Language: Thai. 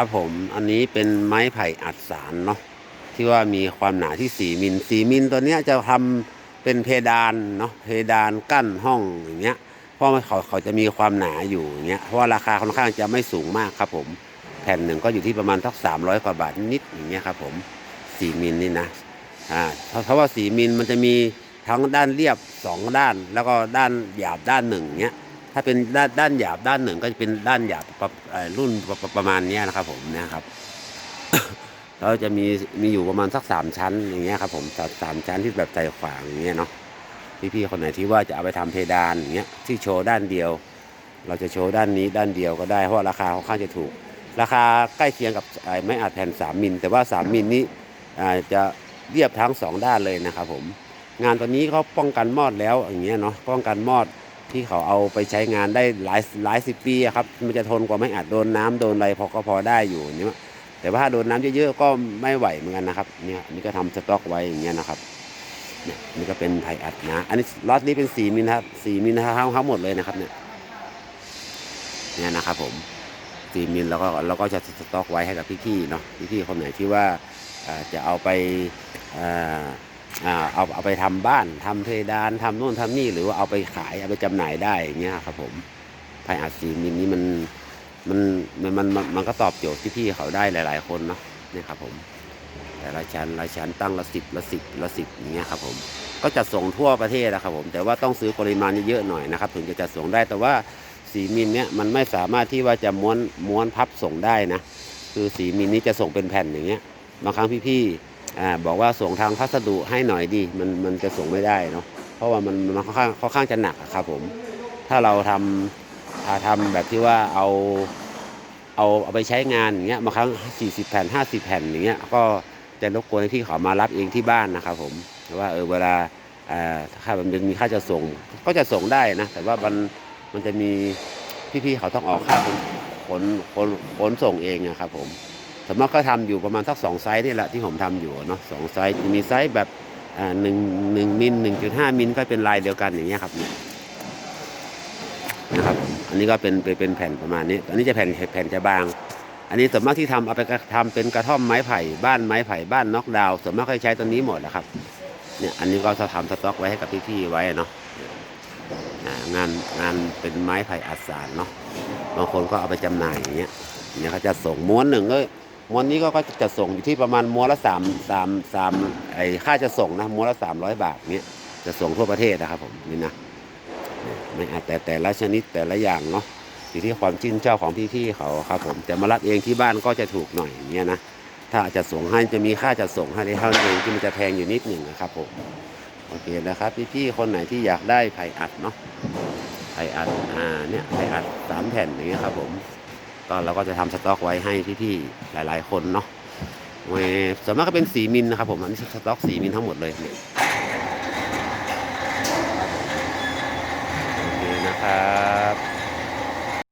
ครับผมอันนี้เป็นไม้ไผ่อัดสารเนาะที่ว่ามีความหนาที่ 4 มิล4มิลตัวเนี้ยจะทำเป็นเพดานเนาะเพดานกั้นห้องอย่างเงี้ยเพราะเขาเขาจะมีความหนาอยู่อย่างเงี้ยเพราะว่าราคาค่อนข้างจะไม่สูงมากครับผมแผ่นหนึ่งก็อยู่ที่ประมาณสัก300กว่าบาทนิดอย่างเงี้ยครับผม4มิลนี่นะอ่าเพราะเพราะว่มิลมันจะมีทั้งด้านเรียบ2ด้าน แล้วก็ด้านหยาบด้านหนึ่งเงี้ย ถ้าเป็นด้านด้านหยาบด้านหนึ่งก็จะเป็นด้านหยาบรุ่นประปรประมาณนี้นะครับ ผมเนะครับแล้วจะมีมีอยู่ประมาณสักสามชั้นอย่างเงี้ยครับผมสามชั้นที่แบบใส่ขวางอย่างเงี้ยเนาะพี่ๆคนไหนที่ว่าจะเอาไปทำเพดานอย่างเงี้ยที่โชว์ด้านเดียว เราจะโชว์ด้านนี้ด้านเดียวก็ได้เพราะว่าราคาค่อนข้างจะถูก ราคาใกล้เคียงกับไม้อัดแผ่น3มิลแต่ว่า3มิลนี้จะเรียบทั้งสองด้านเลยนะครับผมงานตัวนี้เขาป้องกันมอดแล้วอย่างเงี้ยเนาะป้องกันมอด ที่เขาเอาไปใช้งานได้หลายหลายสิบปีครับมันจะทนกว่าไม่อาจโดนน้ำโดนอะไรพอก็พอได้อยู่เนี่ยแต่ว่าถ้าโดนน้ำเยอะๆก็ไม่ไหวเหมือนกันนะครับเนี่ยนนี้ก็ทำสต็อกไว้อย่างเงี้ยนะครับเนี่ยนี่ก็เป็นไผ่อัดนะอันนี้ล็อตนี้เป็นสี่มิลนครับสี่มิลนทั้งหมดเลยนะครับเนี่ยเนี่ยนะครับผมสี่มิลแล้วก็เราก็จะสต็อกไว้ให้กับพี่ๆเนาะพี่ๆคนไหนที่ว่าจะเอาไปอ่า เอาเอาไปทำบ้านทำเพดานทำโน่นทำนี่หรือว่าเอาไปขายเอาไปจำหน่ายได้อย่างเงี้ยครับผมไพ่อัดสีมิลนี้มันมันมันมันมันมันก็ตอบโจทย์ที่พี่เขาได้หลาย ๆ คนเนาะเนี่ยครับผม แต่ละชั้นละชั้นตั้งละสิบละสิบละสิบอย่างเงี้ยครับผมก็จะส่งทั่วประเทศนะครับผม แต่ว่าต้องซื้อปริมาณเยอะๆหน่อยนะครับ ถึงจะจัดส่งได้แต่ว่าสีมิลเนี่ยมันไม่สามารถที่ว่าจะม้วนม้วนพับส่งได้นะ คือสีมิลนี้จะส่งเป็นแผ่นอย่างเงี้ยบางครั้งพี่ๆ อ่าบอกว่าส่งทางพัสดุให้หน่อยดีมันมันจะส่งไม่ได้เนาะเพราะว่ามันมันค่อนข้างค่อนข้างจะหนักอะครับผม ถ้าเราทำอ่าทำแบบที่ว่าเอาเอาเอาไปใช้งานอย่างเงี้ยบางครั้ง 40 แผ่น 50 แผ่นอย่างเงี้ยก็จะรบกวนให้พี่เขามารับเองที่บ้านนะครับผมว่าเออเวลาอ่ามันมีค่าจะส่ง ก็จะส่งได้นะ แต่ว่ามันมันจะมีพี่ๆเขาต้องออกค่าขนขนขนขนส่งเองอะครับผม สมมติก็ทำอยู่ประมาณสักสองไซส์นี่แหละที่ผมทำอยู่เนาะสองไซส์จะมีไซส์แบบอ่าหนึ่งหนึ่งมิลหนึ่งจุดห้ามิลก็เป็นลายเดียวกันอย่างเงี้ยครับเนี่ยนะครับ อันนี้ก็เป็นเป็นแผ่นประมาณนี้ อันนี้จะแผ่นแผ่นจะบาง อันนี้ส่วนมากที่ทำเอาไปทำเป็นกระท่อมไม้ไผ่บ้านไม้ไผ่บ้านน็อกดาวส่วนมากใช้ตัวนี้หมดแหละครับเนี่ยอันนี้ก็จะทำสต็อกไว้ให้กับพี่ๆไว้เนาะงานงานเป็นไม้ไผ่อัดสารเนาะบางคนก็เอาไปจำหน่ายอย่างเงี้ยเนี่ยเขาจะส่งม้วนหนึ่งก็ ม้วนนี้ก็ก็จะส่งอยู่ที่ประมาณม้วนละสามสามสามไอค่าจะส่งนะม้วนละสามร้อยบาทเนี้ยจะส่งทั่วประเทศนะครับผมนี่นะไม่อาจแต่แต่ละชนิดแต่ละอย่างเนาะอยู่ที่ความชื่นชอบของพี่ๆเขาครับผมแต่มารับเองที่บ้านก็จะถูกหน่อยเงี้ยนะถ้าจะส่งให้จะมีค่าจะส่งให้ในเท่านั้นเองที่มันจะแพงอยู่นิดหนึ่งนะครับผมโอเคนะครับพี่ๆคนไหนที่อยากได้ไผ่อัดเนาะไผ่อัดอ่าเนี่ยไผ่อัดสามแผ่นอย่างเงี้ยครับผม ก็เราก็จะทำสต็อกไว้ให้พี่ๆหลาย ๆ คนเนาะเวส่วนมากก็เป็นสีมิลนะครับผมอันนี้สต็อกสีมิลทั้งหมดเลยเนี่ยโอเคนะครับ